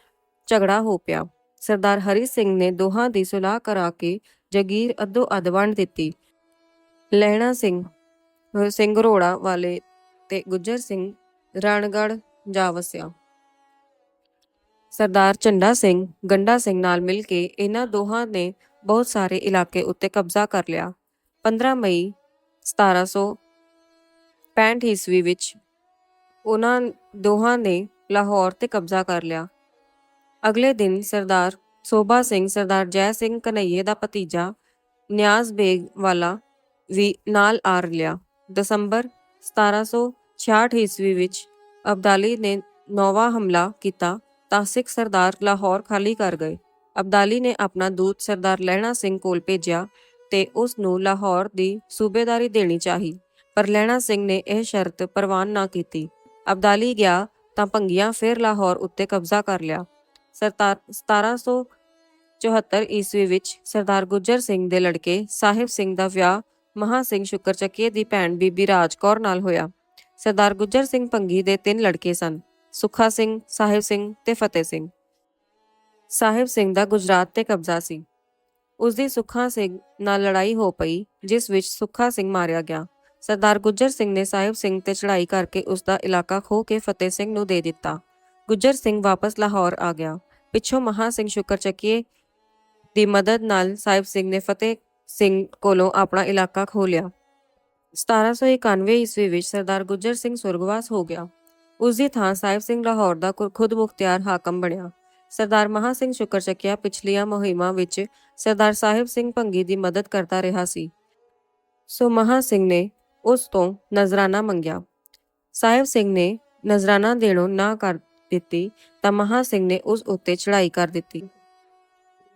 ਝਗੜਾ ਹੋ ਪਿਆ। ਸਰਦਾਰ ਹਰੀ ਸਿੰਘ ਨੇ ਦੋਹਾਂ ਦੀ ਸੁਲਾਹ ਕਰਾ ਕੇ ਜਗੀਰ ਅੱਧੋ ਅੱਧ ਵੰਡ ਦਿੱਤੀ। ਲਹਿਣਾ ਸਿੰਘ ਸਿੰਘ ਰੋੜਾ ਵਾਲੇ ਤੇ ਗੁੱਜਰ ਸਿੰਘ ਰਣਗੜ ਜਾ ਵਸਿਆ। ਸਰਦਾਰ ਝੰਡਾ ਸਿੰਘ, ਗੰਡਾ ਸਿੰਘ ਨਾਲ ਮਿਲ ਕੇ ਇਹਨਾਂ ਦੋਹਾਂ ਨੇ ਬਹੁਤ ਸਾਰੇ ਇਲਾਕੇ ਉੱਤੇ ਕਬਜ਼ਾ ਕਰ ਲਿਆ। 15 ਮਈ 1765 ਈਸਵੀ ਵਿੱਚ ਉਹਨਾਂ ਦੋਹਾਂ ਨੇ ਲਾਹੌਰ ਤੇ ਕਬਜ਼ਾ ਕਰ ਲਿਆ। ਅਗਲੇ ਦਿਨ ਸਰਦਾਰ ਸੋਭਾ ਸਿੰਘ, ਸਰਦਾਰ ਜੈ ਸਿੰਘ ਕਨਈਏ ਦਾ ਭਤੀਜਾ ਨਿਆਜ਼ ਬੇਗ ਵਾਲਾ ਵੀ ਨਾਲ ਆਰ ਲਿਆ। ਦਸੰਬਰ 1766 ਈਸਵੀ ਵਿੱਚ ਅਬਦਾਲੀ ਨੇ ਨੌਵਾਂ ਹਮਲਾ ਕੀਤਾ ਤਾਂ ਸਿੱਖ ਸਰਦਾਰ ਲਾਹੌਰ ਖਾਲੀ ਕਰ ਗਏ। ਅਬਦਾਲੀ ਨੇ ਆਪਣਾ ਦੂਤ ਸਰਦਾਰ ਲਹਿਣਾ ਸਿੰਘ ਕੋਲ ਭੇਜਿਆ ਤੇ ਉਸ ਨੂੰ ਲਾਹੌਰ ਦੀ ਸੂਬੇਦਾਰੀ ਦੇਣੀ ਚਾਹੀ, ਪਰ ਲਹਿਣਾ ਸਿੰਘ ਨੇ ਇਹ ਸ਼ਰਤ ਪ੍ਰਵਾਨ ਨਾ ਕੀਤੀ। ਅਬਦਾਲੀ ਗਿਆ ਤਾਂ ਭੰਗੀਆਂ ਫਿਰ ਲਾਹੌਰ ਉੱਤੇ ਕਬਜ਼ਾ ਕਰ ਲਿਆ। ਸਰਦਾਰ 1774 ਈਸਵੀ ਵਿੱਚ ਸਰਦਾਰ ਗੁੱਜਰ ਸਿੰਘ ਦੇ ਲੜਕੇ ਸਾਹਿਬ ਸਿੰਘ ਦਾ ਵਿਆਹ ਮਹਾ ਸਿੰਘ ਸ਼ੁਕਰ ਚੱਕੀਏ ਦੀ ਭੈਣ ਬੀਬੀ ਰਾਜ ਕੌਰ ਨਾਲ ਹੋਇਆ। ਸਰਦਾਰ ਗੁੱਜਰ ਸਿੰਘ ਪੰਗੀ ਦੇ ਤਿੰਨ ਲੜਕੇ ਸਨ, ਸੁੱਖਾ ਸਿੰਘ, ਸਾਹਿਬ ਸਿੰਘ ਤੇ ਫਤਿਹ ਸਿੰਘ। ਸਾਹਿਬ ਸਿੰਘ ਦਾ ਗੁਜਰਾਤ ਤੇ ਕਬਜ਼ਾ ਸੀ। ਉਸ ਦੀ ਸੁੱਖਾ ਸਿੰਘ ਨਾਲ ਲੜਾਈ ਹੋ ਪਈ, ਜਿਸ ਵਿੱਚ ਸੁੱਖਾ ਸਿੰਘ ਮਾਰਿਆ ਗਿਆ। ਸਰਦਾਰ ਗੁੱਜਰ ਸਿੰਘ ਨੇ ਸਾਹਿਬ ਸਿੰਘ ਤੇ ਚੜ੍ਹਾਈ ਕਰਕੇ ਉਸ ਦਾ ਇਲਾਕਾ ਖੋ ਕੇ ਫਤਿਹ ਸਿੰਘ ਨੂੰ ਦੇ ਦਿੱਤਾ। ਗੁੱਜਰ ਸਿੰਘ ਵਾਪਸ ਲਾਹੌਰ ਆ ਗਿਆ। ਪਿੱਛੋਂ ਮਹਾ ਸਿੰਘ ਸ਼ੁਕਰ ਚੱਕੀਏ ਦੀ ਮਦਦ ਨਾਲ ਸਾਹਿਬ ਸਿੰਘ ਨੇ ਫਤਿਹ ਸਿੰਘ ਕੋਲੋਂ ਆਪਣਾ ਇਲਾਕਾ ਖੋ ਲਿਆ 1791 ਈਸਵੀ ਵਿੱਚ ਸਰਦਾਰ ਗੁੱਜਰ ਸਿੰਘ ਸੁਰਗਵਾਸ ਹੋ ਗਿਆ। ਉਸ ਦੀ ਥਾਂ ਸਾਹਿਬ ਸਿੰਘ ਲਾਹੌਰ ਦਾ ਖੁ- ਖੁਦ ਮੁਖਤਿਆਰ ਹਾਕਮ ਬਣਿਆ। ਸਰਦਾਰ ਮਹਾ ਸਿੰਘ ਸ਼ੁਕਰ ਚੱਕਿਆ ਪਿਛਲੀਆਂ ਮੁਹਿੰਮਾਂ ਵਿੱਚ ਸਰਦਾਰ ਸਾਹਿਬ ਸਿੰਘ ਭੰਗੀ ਦੀ ਮਦਦ ਕਰਦਾ ਰਿਹਾ ਸੀ। ਸੋ ਮਹਾ ਸਿੰਘ ਨੇ ਉਸ ਤੋਂ ਨਜ਼ਰਾਨਾ ਮੰਗਿਆ। ਸਾਹਿਬ ਸਿੰਘ ਨੇ ਨਜ਼ਰਾਨਾ ਦੇਣੋਂ ਨਾ ਕਰ ਦਿੱਤੀ ਤਾਂ ਮਹਾ ਸਿੰਘ ਨੇ ਉਸ ਉੱਤੇ ਚੜ੍ਹਾਈ ਕਰ ਦਿੱਤੀ।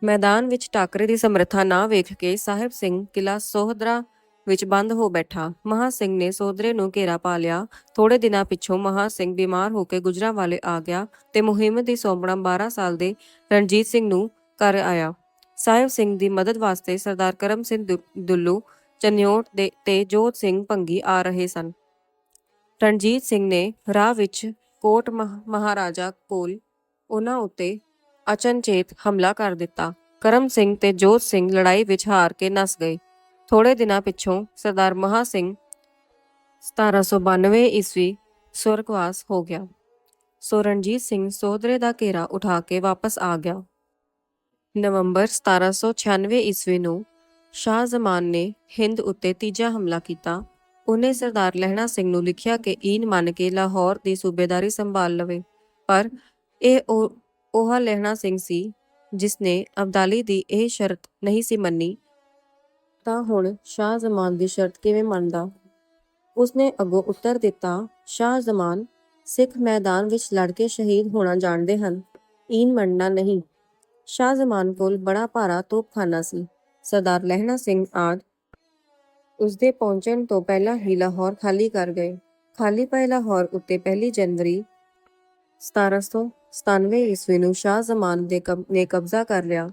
ਮੈਦਾਨ ਵਿੱਚ ਟਾਕਰੇ ਦੀ ਸਮਰੱਥਾ ਨਾ ਵੇਖ ਕੇ ਸਾਹਿਬ ਸਿੰਘ ਕਿਲਾ ਸੋਹਦਰਾ ਵਿੱਚ ਬੰਦ ਹੋ ਬੈਠਾ। ਮਹਾ ਸਿੰਘ ਨੇ ਸੋਦਰੇ ਨੂੰ ਘੇਰਾ ਪਾ ਲਿਆ। ਥੋੜੇ ਦਿਨਾਂ ਪਿੱਛੋਂ ਮਹਾ ਸਿੰਘ ਬਿਮਾਰ ਹੋ ਕੇ ਗੁਜਰਾਂ ਵਾਲੇ ਆ ਗਿਆ ਤੇ ਮੁਹਿੰਮ ਦੀ ਸੌਂਪਣਾ 12 ਸਾਲ ਦੇ ਰਣਜੀਤ ਸਿੰਘ ਨੂੰ ਕਰ ਆਇਆ। ਸਾਹਿਬ ਸਿੰਘ ਦੀ ਮਦਦ ਵਾਸਤੇ ਸਰਦਾਰ ਕਰਮ ਸਿੰਘ ਦੁੱਲੂ ਚਨਿਓਟ ਦੇ ਤੇ ਜੋਤ ਸਿੰਘ ਭੰਗੀ ਆ ਰਹੇ ਸਨ। ਰਣਜੀਤ ਸਿੰਘ ਨੇ ਰਾਹ ਵਿੱਚ ਕੋਟ ਮਹ- ਮਹਾਰਾਜਾ ਕੋਲ ਉਹਨਾਂ ਉੱਤੇ ਅਚਨਚੇਤ ਹਮਲਾ ਕਰ ਦਿੱਤਾ। ਕਰਮ ਸਿੰਘ ਤੇ ਜੋਤ ਸਿੰਘ ਲੜਾਈ ਵਿੱਚ ਹਾਰ ਕੇ ਨਸ ਗਏ। ਥੋੜੇ ਦਿਨਾਂ ਪਿੱਛੋਂ ਸਰਦਾਰ ਮਹਾ ਸਿੰਘ 1792 ਈਸਵੀ ਸਵਰਗਵਾਸ ਹੋ ਗਿਆ। ਸੋ ਰਣਜੀਤ ਸਿੰਘ ਸੋਧਰੇ ਦਾ ਘੇਰਾ ਉਠਾ ਕੇ ਵਾਪਸ ਆ ਗਿਆ। ਨਵੰਬਰ 1796 ਈਸਵੀ ਨੂੰ ਸ਼ਾਹ ਜ਼ਮਾਨ ਨੇ ਹਿੰਦ ਉੱਤੇ ਤੀਜਾ ਹਮਲਾ ਕੀਤਾ। ਉਹਨੇ ਸਰਦਾਰ ਲਹਿਣਾ ਸਿੰਘ ਨੂੰ ਲਿਖਿਆ ਕਿ ਈਨ ਮੰਨ ਕੇ ਲਾਹੌਰ ਦੀ ਸੂਬੇਦਾਰੀ ਸੰਭਾਲ ਲਵੇ। ਪਰ ਇਹ ਉਹ ਲਹਿਣਾ ਸਿੰਘ ਸੀ ਜਿਸ ਨੇ ਅਬਦਾਲੀ ਦੀ ਇਹ ਸ਼ਰਤ ਨਹੀਂ ਸੀ ਮੰਨੀ। ਤਾਂ ਹੁਣ ਸ਼ਾਹ ਜ਼ਮਾਨ ਦੀ ਸ਼ਰਤ ਕਿਵੇਂ ਮੰਨਦਾ? ਉਸਨੇ ਅੱਗੋਂ ਉੱਤਰ ਦਿੱਤਾ, ਸ਼ਾਹ ਜ਼ਮਾਨ, ਸਿੱਖ ਮੈਦਾਨ ਵਿੱਚ ਲੜ ਕੇ ਸ਼ਹੀਦ ਹੋਣਾ ਜਾਣਦੇ ਹਨ। ਈਨ ਮੰਨਣਾ ਨਹੀਂ। ਸ਼ਾਹ ਜ਼ਮਾਨ ਕੋਲ ਬੜਾ ਭਾਰਾ ਤੋਪਖਾਨਾ ਸੀ। ਸਰਦਾਰ ਲਹਿਣਾ ਸਿੰਘ ਆਦ ਉਸਦੇ ਪਹੁੰਚਣ ਤੋਂ ਪਹਿਲਾਂ ਹੀ ਲਾਹੌਰ ਖਾਲੀ ਕਰ ਗਏ। ਖਾਲੀ ਪਏ ਲਾਹੌਰ ਉੱਤੇ 1 ਜਨਵਰੀ 1797 ਈਸਵੀ ਨੂੰ ਸ਼ਾਹ ਜ਼ਮਾਨ ਦੇ ਕਬ- ਨੇ ਕਬਜ਼ਾ ਕਰ ਲਿਆ।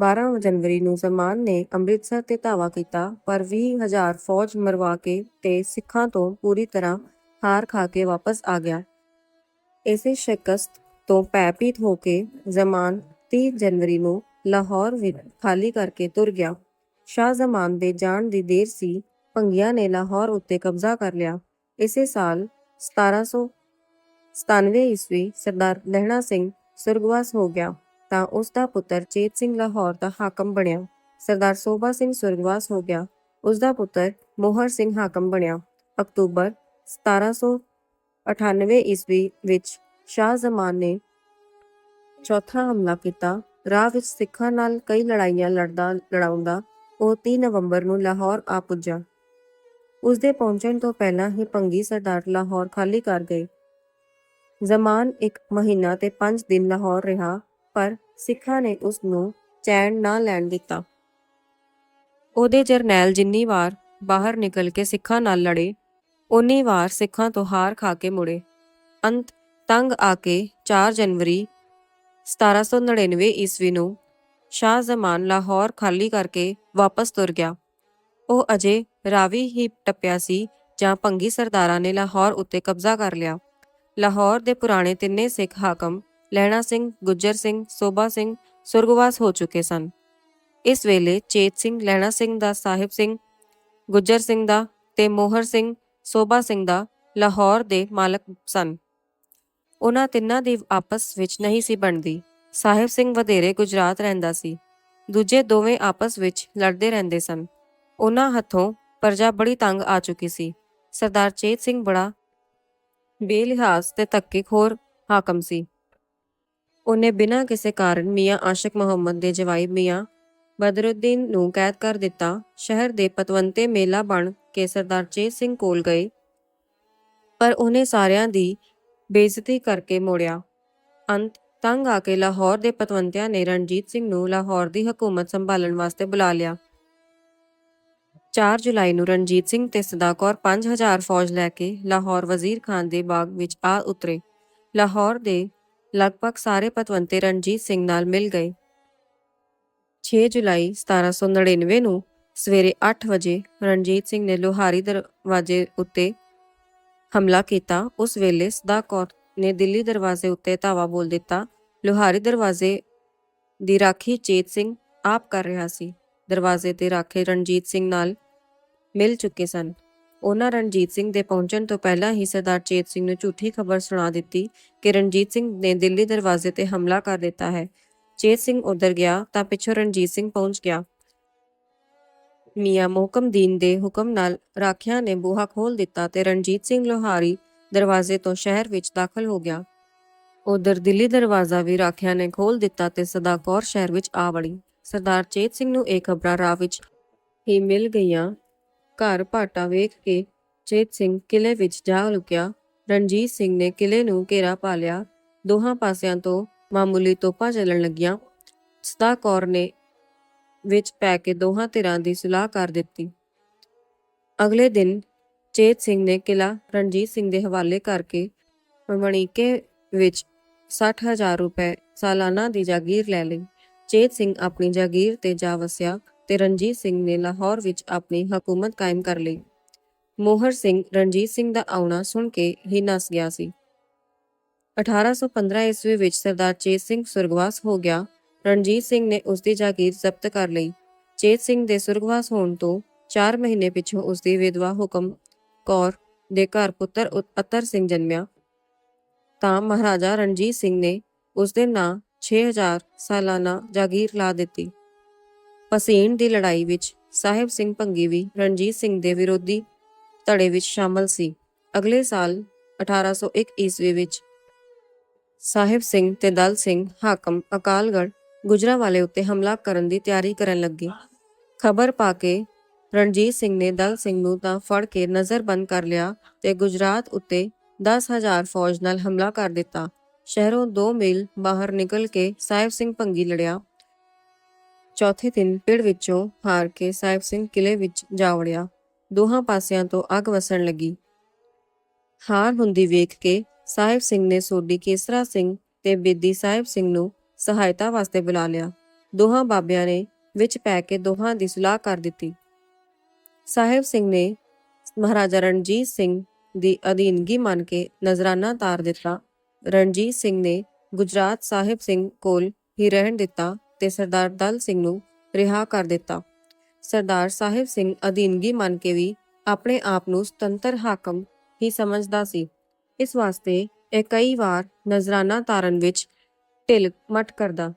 12 ਜਨਵਰੀ ਨੂੰ ਜ਼ਮਾਨ ਨੇ ਅੰਮ੍ਰਿਤਸਰ ਤੇ ਧਾਵਾ ਕੀਤਾ, ਪਰ 20000 ਫੌਜ ਮਰਵਾ ਕੇ ਤੇ ਸਿੱਖਾਂ ਤੋਂ ਪੂਰੀ ਤਰ੍ਹਾਂ ਹਾਰ ਖਾ ਕੇ ਵਾਪਸ ਆ ਗਿਆ। ਇਸੇ ਸ਼ਿਕਸਤ ਤੋਂ ਭੈਭੀਤ ਹੋ ਕੇ ਜ਼ਮਾਨ 30 ਜਨਵਰੀ ਨੂੰ ਲਾਹੌਰ ਵਿੱਚ ਖਾਲੀ ਕਰਕੇ ਤੁਰ ਗਿਆ। ਸ਼ਾਹ ਜ਼ਮਾਨ ਦੇ ਜਾਣ ਦੀ ਦੇਰ ਸੀ, ਭੰਗੀਆਂ ਨੇ ਲਾਹੌਰ ਉੱਤੇ ਕਬਜ਼ਾ ਕਰ ਲਿਆ। ਇਸੇ ਸਾਲ 1797 ਈਸਵੀ ਸਰਦਾਰ ਲਹਿਣਾ ਸਿੰਘ ਸੁਰਗਵਾਸ ਹੋ ਗਿਆ, ਤਾਂ ਉਸ ਦਾ ਪੁੱਤਰ ਚੇਤ ਸਿੰਘ ਲਾਹੌਰ ਦਾ ਹਾਕਮ ਬਣਿਆ। ਸਰਦਾਰ ਸੋਭਾ ਸਿੰਘ ਸੁਰਗਵਾਸ ਹੋ ਗਿਆ, ਉਸ ਦਾ ਪੁੱਤਰ ਮੋਹਰ ਸਿੰਘ ਹਾਕਮ ਬਣਿਆ। ਅਕਤੂਬਰ 1798 ਈਸਵੀ ਵਿੱਚ ਸ਼ਾਹ ਜ਼ਮਾਨ ਨੇ ਚੌਥਾ ਹਮਲਾ ਕੀਤਾ। ਰਾਹ ਵਿੱਚ ਸਿੱਖਾਂ ਨਾਲ ਕਈ ਲੜਾਈਆਂ ਲੜਦਾ, ਲੜਾਉਂਦਾ ਉਹ 30 ਨਵੰਬਰ ਨੂੰ ਲਾਹੌਰ ਆ ਪੁੱਜਾ। ਉਸ ਦੇ ਪਹੁੰਚਣ ਤੋਂ ਪਹਿਲਾਂ ਹੀ ਪੰਗੀ ਸਰਦਾਰ ਲਾਹੌਰ ਖਾਲੀ ਕਰ ਗਏ। ਜ਼ਮਾਨ ਇੱਕ ਮਹੀਨਾ ਤੇ 5 ਦਿਨ ਲਾਹੌਰ ਰਿਹਾ, ਪਰ ਸਿੱਖਾਂ ਨੇ ਉਸ ਨੂੰ ਚੈਨ ਨਾ ਲੈਣ ਦਿੱਤਾ। ਉਹਦੇ ਜਰਨੈਲ ਜਿੰਨੀ ਵਾਰ ਬਾਹਰ ਨਿਕਲ ਕੇ ਸਿੱਖਾਂ ਨਾਲ ਲੜੇ ਉਨੀ ਵਾਰ ਸਿੱਖਾਂ ਤੋਂ ਹਾਰ ਖਾ ਕੇ ਮੁੜੇ। ਅੰਤ ਤੰਗ ਆ ਕੇ 4 ਜਨਵਰੀ 1799 ਈਸਵੀ ਨੂੰ ਸ਼ਾਹ ਜ਼ਮਾਨ ਲਾਹੌਰ ਖਾਲੀ ਕਰਕੇ ਵਾਪਸ ਤੁਰ ਗਿਆ। ਉਹ ਅਜੇ ਰਾਵੀ ਹੀ ਟੱਪਿਆ ਸੀ ਜਾਂ ਪੰਗੀ ਸਰਦਾਰਾਂ ਨੇ ਲਾਹੌਰ ਉੱਤੇ ਕਬਜ਼ਾ ਕਰ ਲਿਆ। ਲਾਹੌਰ ਦੇ ਪੁਰਾਣੇ ਤਿੰਨੇ ਸਿੱਖ ਹਾਕਮ ਲਹਿਣਾ ਸਿੰਘ, ਗੁੱਜਰ ਸਿੰਘ, ਸੋਭਾ ਸਿੰਘ ਸੁਰਗਵਾਸ ਹੋ ਚੁੱਕੇ ਸਨ। ਇਸ ਵੇਲੇ ਚੇਤ ਸਿੰਘ, ਲਹਿਣਾ ਸਿੰਘ ਦਾ, ਸਾਹਿਬ ਸਿੰਘ, ਗੁੱਜਰ ਸਿੰਘ ਦਾ ਤੇ ਮੋਹਰ ਸਿੰਘ, ਸੋਭਾ ਸਿੰਘ ਦਾ ਲਾਹੌਰ ਦੇ ਮਾਲਕ ਸਨ। ਉਹਨਾਂ ਤਿੰਨਾਂ ਦੀ ਆਪਸ ਵਿੱਚ ਨਹੀਂ ਸੀ ਬਣਦੀ। ਸਾਹਿਬ ਸਿੰਘ ਵਧੇਰੇ ਗੁਜਰਾਤ ਰਹਿੰਦਾ ਸੀ। ਦੂਜੇ ਦੋਵੇਂ ਆਪਸ ਵਿੱਚ ਲੜਦੇ ਰਹਿੰਦੇ ਸਨ। ਉਹਨਾਂ ਹੱਥੋਂ ਪਰਜਾ ਬੜੀ ਤੰਗ ਆ ਚੁੱਕੀ ਸੀ। ਸਰਦਾਰ ਚੇਤ ਸਿੰਘ ਬੜਾ ਬੇਲਿਹਾਜ਼ ਤੇ ਧੱਕੇਖੋਰ ਹਾਕਮ ਸੀ। ਉਹਨੇ ਬਿਨਾਂ ਕਿਸੇ ਕਾਰਨ ਮੀਆਂ ਆਸ਼ਿਕ ਮੁਹੰਮਦ ਦੇ ਜਵਾਈ ਮੀਆਂ ਬਦਰੁੱਦੀਨ ਨੂੰ ਕੈਦ ਕਰ ਦਿੱਤਾ। ਸ਼ਹਿਰ ਦੇ ਪਤਵੰਤੇ ਮੇਲਾ ਬਣ ਕੇ ਸਰਦਾਰ ਚੇਤ ਸਿੰਘ ਕੋਲ ਗਏ। ਪਰ ਉਹਨੇ ਸਾਰਿਆਂ ਦੀ ਬੇਇੱਜ਼ਤੀ ਕਰਕੇ ਮੋੜਿਆ। ਅੰਤ ਤੰਗ ਆ ਕੇ ਲਾਹੌਰ ਦੇ ਪਤਵੰਤਿਆਂ ਨੇ ਰਣਜੀਤ ਸਿੰਘ ਨੂੰ ਲਾਹੌਰ ਦੀ ਹਕੂਮਤ ਸੰਭਾਲਣ ਵਾਸਤੇ ਬੁਲਾ ਲਿਆ। 4 ਜੁਲਾਈ ਨੂੰ ਰਣਜੀਤ ਸਿੰਘ ਤੇ ਸਦਾਕੌਰ 5000 ਫੌਜ ਲੈ ਕੇ ਲਾਹੌਰ ਵਜ਼ੀਰ ਖਾਨ ਦੇ ਬਾਗ ਵਿੱਚ ਆ ਉਤਰੇ। ਲਾਹੌਰ ਦੇ ਲਗਭਗ ਸਾਰੇ ਪਤਵੰਤੇ ਰਣਜੀਤ ਸਿੰਘ ਨਾਲ ਮਿਲ ਗਏ। 6 ਜੁਲਾਈ 1799 ਨੂੰ ਸਵੇਰੇ 8 ਵਜੇ ਰਣਜੀਤ ਸਿੰਘ ਨੇ ਲੋਹਾਰੀ ਦਰਵਾਜ਼ੇ ਉੱਤੇ ਹਮਲਾ ਕੀਤਾ। ਉਸ ਵੇਲੇ ਸਦਾਕੌਰ ਨੇ ਦਿੱਲੀ ਦਰਵਾਜ਼ੇ ਉੱਤੇ ਧਾਵਾ ਬੋਲ ਦਿੱਤਾ ਲੋਹਾਰੀ ਦਰਵਾਜ਼ੇ ਦੀ ਰਾਖੀ ਚੇਤ ਸਿੰਘ ਆਪ ਕਰ ਰਿਹਾ ਸੀ। ਦਰਵਾਜ਼ੇ ਤੇ ਰਾਖੇ ਰਣਜੀਤ ਸਿੰਘ ਨਾਲ ਮਿਲ ਚੁੱਕੇ ਸਨ। ਉਹਨਾਂ ਰਣਜੀਤ ਸਿੰਘ ਦੇ ਪਹੁੰਚਣ ਤੋਂ ਪਹਿਲਾਂ ਹੀ ਸਰਦਾਰ ਚੇਤ ਸਿੰਘ ਨੂੰ ਝੂਠੀ ਖਬਰ ਸੁਣਾ ਦਿੱਤੀ ਕਿ ਰਣਜੀਤ ਸਿੰਘ ਨੇ ਦਿੱਲੀ ਦਰਵਾਜ਼ੇ ਤੇ ਹਮਲਾ ਕਰ ਦਿੱਤਾ ਹੈ। ਚੇਤ ਸਿੰਘ ਉਧਰ ਗਿਆ ਤਾਂ ਪਿੱਛੋਂ ਰਣਜੀਤ ਸਿੰਘ ਪਹੁੰਚ ਗਿਆ। ਮੀਆਂ ਮੋਹਕਮਦੀਨ ਦੇ ਹੁਕਮ ਨਾਲ ਰਾਖਿਆਂ ਨੇ ਬੂਹਾ ਖੋਲ ਦਿੱਤਾ ਤੇ ਰਣਜੀਤ ਸਿੰਘ ਲੋਹਾਰੀ ਦਰਵਾਜ਼ੇ ਤੋਂ ਸ਼ਹਿਰ ਵਿੱਚ ਦਾਖਲ ਹੋ ਗਿਆ। ਉਧਰ ਦਿੱਲੀ ਦਰਵਾਜ਼ਾ ਵੀ ਰਾਖਿਆਂ ਨੇ ਖੋਲ ਦਿੱਤਾ ਤੇ ਸਦਾਕੌਰ ਸ਼ਹਿਰ ਵਿੱਚ ਆ ਵੜੀ। ਸਰਦਾਰ ਚੇਤ ਸਿੰਘ ਨੂੰ ਇਹ ਖਬਰਾਂ ਰਾਹ ਵਿੱਚ ਹੀ ਮਿਲ ਗਈਆਂ। ਘਰ ਭਾਟਾ ਵੇਖ ਕੇ ਚੇਤ ਸਿੰਘ ਕਿਲੇ ਵਿੱਚ ਜਾ ਲੁਕਿਆ। ਰਣਜੀਤ ਸਿੰਘ ਨੇ ਕਿਲੇ ਨੂੰ ਘੇਰਾ ਪਾ ਲਿਆ। ਦੋਹਾਂ ਪਾਸਿਆਂ ਤੋਂ ਮਾਮੂਲੀ ਤੋਪਾਂ ਚੱਲਣ ਲੱਗੀਆਂ। ਸਦਾਕੌਰ ਨੇ ਵਿੱਚ ਪੈ ਕੇ ਦੋਹਾਂ ਧਿਰਾਂ ਦੀ ਸੁਲਾਹ ਕਰ ਦਿੱਤੀ। ਅਗਲੇ ਦਿਨ ਚੇਤ ਸਿੰਘ ਨੇ ਕਿਲਾ ਰਣਜੀਤ ਸਿੰਘ ਦੇ ਹਵਾਲੇ ਕਰਕੇ ਮਣੀਕੇ ਵਿੱਚ 60000 ਰੁਪਏ ਸਾਲਾਨਾ ਦੀ ਜਾਗੀਰ ਲੈ ਲਈ। ਚੇਤ ਸਿੰਘ ਆਪਣੀ ਜਾਗੀਰ ਤੇ ਜਾ ਵਸਿਆ ਤੇ ਰਣਜੀਤ ਸਿੰਘ ਨੇ ਲਾਹੌਰ ਵਿੱਚ ਆਪਣੀ ਹਕੂਮਤ ਕਾਇਮ ਕਰ ਲਈ। ਮੋਹਰ ਸਿੰਘ ਰਣਜੀਤ ਸਿੰਘ ਦਾ ਆਉਣਾ ਸੁਣ ਕੇ ਹੀ ਨਸ ਗਿਆ ਸੀ। 1815 ਈਸਵੀ ਵਿੱਚ ਸਰਦਾਰ ਚੇਤ ਸਿੰਘ ਸੁਰਗਵਾਸ ਹੋ ਗਿਆ। ਰਣਜੀਤ ਸਿੰਘ ਨੇ ਉਸ ਦੀ ਜਾਗੀਰ ਜ਼ਬਤ ਕਰ ਲਈ। ਚੇਤ ਸਿੰਘ ਦੇ ਸੁਰਗਵਾਸ ਹੋਣ ਤੋਂ 4 ਮਹੀਨੇ ਪਿਛੋਂ ਉਸ ਦੀ ਵਿਧਵਾ ਹੁਕਮ ਕੌਰ ਦੇ ਘਰ ਪੁੱਤਰ ਉਤ- ਅਤਰ ਸਿੰਘ ਜਨਮਿਆ। ਤਾਂ ਮਹਾਰਾਜਾ ਰਣਜੀਤ ਸਿੰਘ ਨੇ ਉਸ ਦੇ ਨਾਂ 6000 ਸਾਲਾਨਾ ਜਾਗੀਰ ਲਾ ਦਿੱਤੀ। ਪਸੀਨ ਦੀ ਲੜਾਈ ਵਿੱਚ ਸਾਹਿਬ ਸਿੰਘ ਭੰਗੀ ਵੀ ਰਣਜੀਤ ਸਿੰਘ ਦੇ ਵਿਰੋਧੀ ਧੜੇ ਵਿੱਚ ਸ਼ਾਮਲ ਸੀ। ਅਗਲੇ ਸਾਲ 1801 ਈਸਵੀ ਵਿੱਚ ਸਾਹਿਬ ਸਿੰਘ ਤੇ ਦਲ ਸਿੰਘ ਹਾਕਮ ਅਕਾਲਗੜ੍ਹ ਗੁਜਰਾਂਵਾਲੇ ਉੱਤੇ ਹਮਲਾ ਕਰਨ ਦੀ ਤਿਆਰੀ ਕਰਨ ਲੱਗੇ। ਖਬਰ ਪਾ ਕੇ ਰਣਜੀਤ ਸਿੰਘ ਨੇ ਦਲ ਸਿੰਘ ਨੂੰ ਤਾਂ ਫੜ ਕੇ ਨਜ਼ਰਬੰਦ ਕਰ ਲਿਆ ਤੇ ਗੁਜਰਾਤ ਉੱਤੇ 10000 ਫੌਜ ਨਾਲ ਹਮਲਾ ਕਰ ਦਿੱਤਾ। ਸ਼ਹਿਰੋਂ 2 ਮੀਲ ਬਾਹਰ ਨਿਕਲ ਕੇ ਸਾਹਿਬ ਸਿੰਘ ਭੰਗੀ ਲੜਿਆ। ਚੌਥੇ ਦਿਨ ਪਿੜ ਵਿੱਚੋਂ ਹਾਰ ਕੇ ਸਾਹਿਬ ਸਿੰਘ ਕਿਲੇ ਵਿੱਚ ਜਾ ਵੜਿਆ। ਦੋਹਾਂ ਪਾਸਿਆਂ ਤੋਂ ਅੱਗ ਵਸਣ ਲੱਗੀ। ਹਾਰ ਹੁੰਦੀ ਵੇਖ ਕੇ ਸਾਹਿਬ ਸਿੰਘ ਨੇ ਸੋਢੀ ਕੇਸਰਾ ਸਿੰਘ ਤੇ ਬੇਦੀ ਸਾਹਿਬ ਸਿੰਘ ਨੂੰ ਸਹਾਇਤਾ ਵਾਸਤੇ ਬੁਲਾ ਲਿਆ। ਦੋਹਾਂ ਬਾਬਿਆਂ ਨੇ ਵਿੱਚ ਪੈ ਕੇ ਦੋਹਾਂ ਦੀ ਸੁਲਾਹ ਕਰ ਦਿੱਤੀ। ਸਾਹਿਬ ਸਿੰਘ ਨੇ ਮਹਾਰਾਜਾ ਰਣਜੀਤ ਸਿੰਘ ਦੀ ਅਧੀਨਗੀ ਮੰਨ ਕੇ ਨਜ਼ਰਾਨਾ ਤਾਰ ਦਿੱਤਾ। ਰਣਜੀਤ ਸਿੰਘ ਨੇ ਗੁਜਰਾਤ ਸਾਹਿਬ ਸਿੰਘ ਕੋਲ ਹੀ ਰਹਿਣ ਦਿੱਤਾ ਤੇ ਸਰਦਾਰ ਦਲ ਸਿੰਘ ਨੂੰ ਰਿਹਾ ਕਰ ਦਿੱਤਾ। ਸਰਦਾਰ ਸਾਹਿਬ ਸਿੰਘ ਅਧੀਨਗੀ ਮੰਨ ਕੇ ਵੀ ਆਪਣੇ ਆਪ ਨੂੰ ਸੁਤੰਤਰ ਹਾਕਮ ਹੀ ਸਮਝਦਾ ਸੀ। ਇਸ ਵਾਸਤੇ ਇਹ ਕਈ ਵਾਰ ਨਜ਼ਰਾਨਾ ਤਾਰਨ ਵਿੱਚ ਢਿੱਲ ਮਟ ਕਰਦਾ।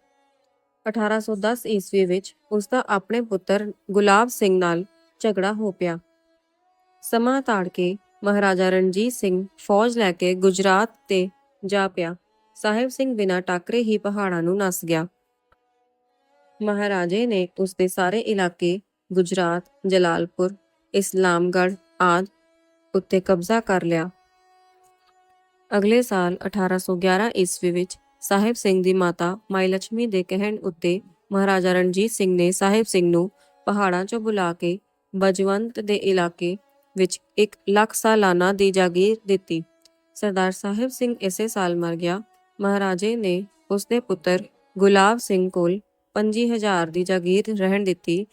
1810 ਈਸਵੀ ਵਿੱਚ ਉਸ ਦਾ ਆਪਣੇ ਪੁੱਤਰ ਗੁਲਾਬ ਸਿੰਘ ਨਾਲ ਝਗੜਾ ਹੋ ਪਿਆ। ਸਮਾਂ ਤਾੜ ਕੇ ਮਹਾਰਾਜਾ ਰਣਜੀਤ ਸਿੰਘ ਫੌਜ ਲੈ ਕੇ ਗੁਜਰਾਤ ਤੇ ਜਾ ਪਿਆ। ਸਾਹਿਬ ਸਿੰਘ ਬਿਨਾਂ ਟਾਕਰੇ ਹੀ ਪਹਾੜਾਂ ਨੂੰ ਨਸ ਗਿਆ। ਮਹਾਰਾਜੇ ਨੇ ਉਸ ਦੇ ਸਾਰੇ ਇਲਾਕੇ, ਗੁਜਰਾਤ, ਜਲਾਲਪੁਰ, ਇਸਲਾਮਗੜ੍ਹ ਆਦ ਉੱਤੇ ਕਬਜ਼ਾ ਕਰ ਲਿਆ। ਅਗਲੇ ਸਾਲ 1811 ਈਸਵੀ ਵਿੱਚ ਸਾਹਿਬ ਸਿੰਘ ਦੀ ਮਾਤਾ ਮਾਈ ਲక్ష్ਮੀ ਦੇ ਕਹਿਣ ਉੱਤੇ ਮਹਾਰਾਜਾ ਰਣਜੀਤ ਸਿੰਘ ਨੇ ਸਾਹਿਬ ਸਿੰਘ ਨੂੰ ਪਹਾੜਾਂ 'ਚੋਂ ਬੁਲਾ ਕੇ ਬਜਵੰਤ ਦੇ ਇਲਾਕੇ ਵਿੱਚ 1 ਲੱਖ ਸਾਲਾਨਾ ਦੀ ਜਾਗੀਰ ਦਿੱਤੀ। ਸਰਦਾਰ ਸਾਹਿਬ ਸਿੰਘ ਇਸੇ ਸਾਲ ਮਰ ਗਿਆ। ਮਹਾਰਾਜੇ ਨੇ ਉਸ ਦੇ ਪੁੱਤਰ ਗੁਲਾਬ ਸਿੰਘ ਕੋਲ 25000 ਦੀ ਜਾਗੀਰ ਰਹਿਣ ਦਿੱਤੀ।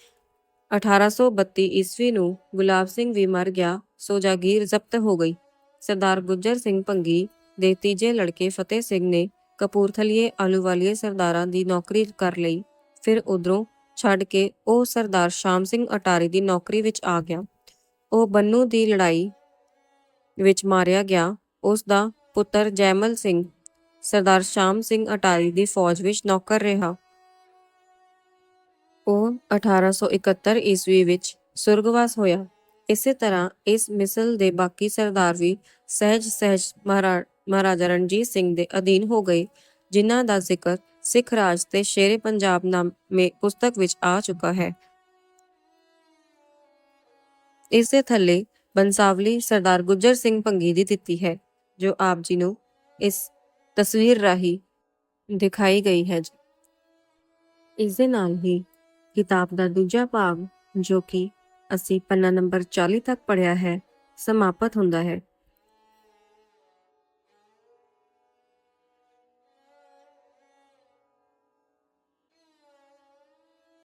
1832 ਈਸਵੀ ਨੂੰ ਗੁਲਾਬ ਸਿੰਘ ਵੀ ਮਰ ਗਿਆ, ਸੋ ਜਾਗੀਰ ਜ਼ਬਤ ਹੋ ਗਈ। ਸਰਦਾਰ ਗੁੱਜਰ ਸਿੰਘ ਭੰਗੀ ਦੇ ਤੀਜੇ ਲੜਕੇ ਫਤਿਹ ਸਿੰਘ ਨੇ ਕਪੂਰਥਲੀਏ ਆਲੂਵਾਲੀਏ ਸਰਦਾਰਾਂ ਦੀ ਨੌਕਰੀ ਕਰ ਲਈ। ਫਿਰ ਉਧਰੋਂ ਛੱਡ ਕੇ ਉਹ ਸਰਦਾਰ ਸ਼ਾਮ ਸਿੰਘ ਅਟਾਰੀ ਦੀ ਨੌਕਰੀ ਵਿੱਚ ਆ ਗਿਆ। ਉਹ ਬੰਨੂ ਦੀ ਲੜਾਈ ਵਿੱਚ ਮਾਰਿਆ ਗਿਆ। ਉਸ ਦਾ ਪੁੱਤਰ ਜੈਮਲ ਸਿੰਘ, ਸਰਦਾਰ ਸ਼ਾਮ ਸਿੰਘ ਅਟਾਰੀ ਦੀ ਫੌਜ ਵਿੱਚ ਨੌਕਰ ਰਿਹਾ। ਉਹ 1871 ਈਸਵੀ ਵਿੱਚ ਸੁਰਗਵਾਸ ਹੋਇਆ। ਇਸੇ ਤਰ੍ਹਾਂ ਇਸ ਮਿਸਲ ਦੇ ਬਾਕੀ ਸਰਦਾਰ ਵੀ ਸਹਿਜ ਸਹਿਜ ਮਹਾਰਾ- ਮਹਾਰਾਜਾ ਰਣਜੀਤ ਸਿੰਘ ਦੇ ਅਧੀਨ ਹੋ ਗਏ, ਜਿਨ੍ਹਾਂ ਦਾ ਜ਼ਿਕਰ ਸਿੱਖ ਰਾਜ ਤੇ ਸ਼ੇਰੇ ਪੰਜਾਬ ਨਾਮੇ ਪੁਸਤਕ ਵਿੱਚ ਆ ਚੁੱਕਾ ਹੈ। ਇਸ ਦੇ ਥੱਲੇ ਬੰਸਾਵਲੀ ਸਰਦਾਰ ਗੁੱਜਰ ਸਿੰਘ ਭੰਗੀ ਦੀ ਦਿੱਤੀ ਹੈ, ਜੋ ਆਪ ਜੀ ਨੂੰ ਇਸ ਤਸਵੀਰ ਰਾਹੀਂ ਦਿਖਾਈ ਗਈ ਹੈ ਜੀ। ਇਸ ਦੇ ਨਾਲ ਹੀ ਕਿਤਾਬ ਦਾ ਦੂਜਾ ਭਾਗ, ਜੋ ਕਿ ਅਸੀਂ ਪੰਨਾ ਨੰਬਰ 40 ਤੱਕ ਪੜਿਆ ਹੈ, ਸਮਾਪਤ ਹੁੰਦਾ ਹੈ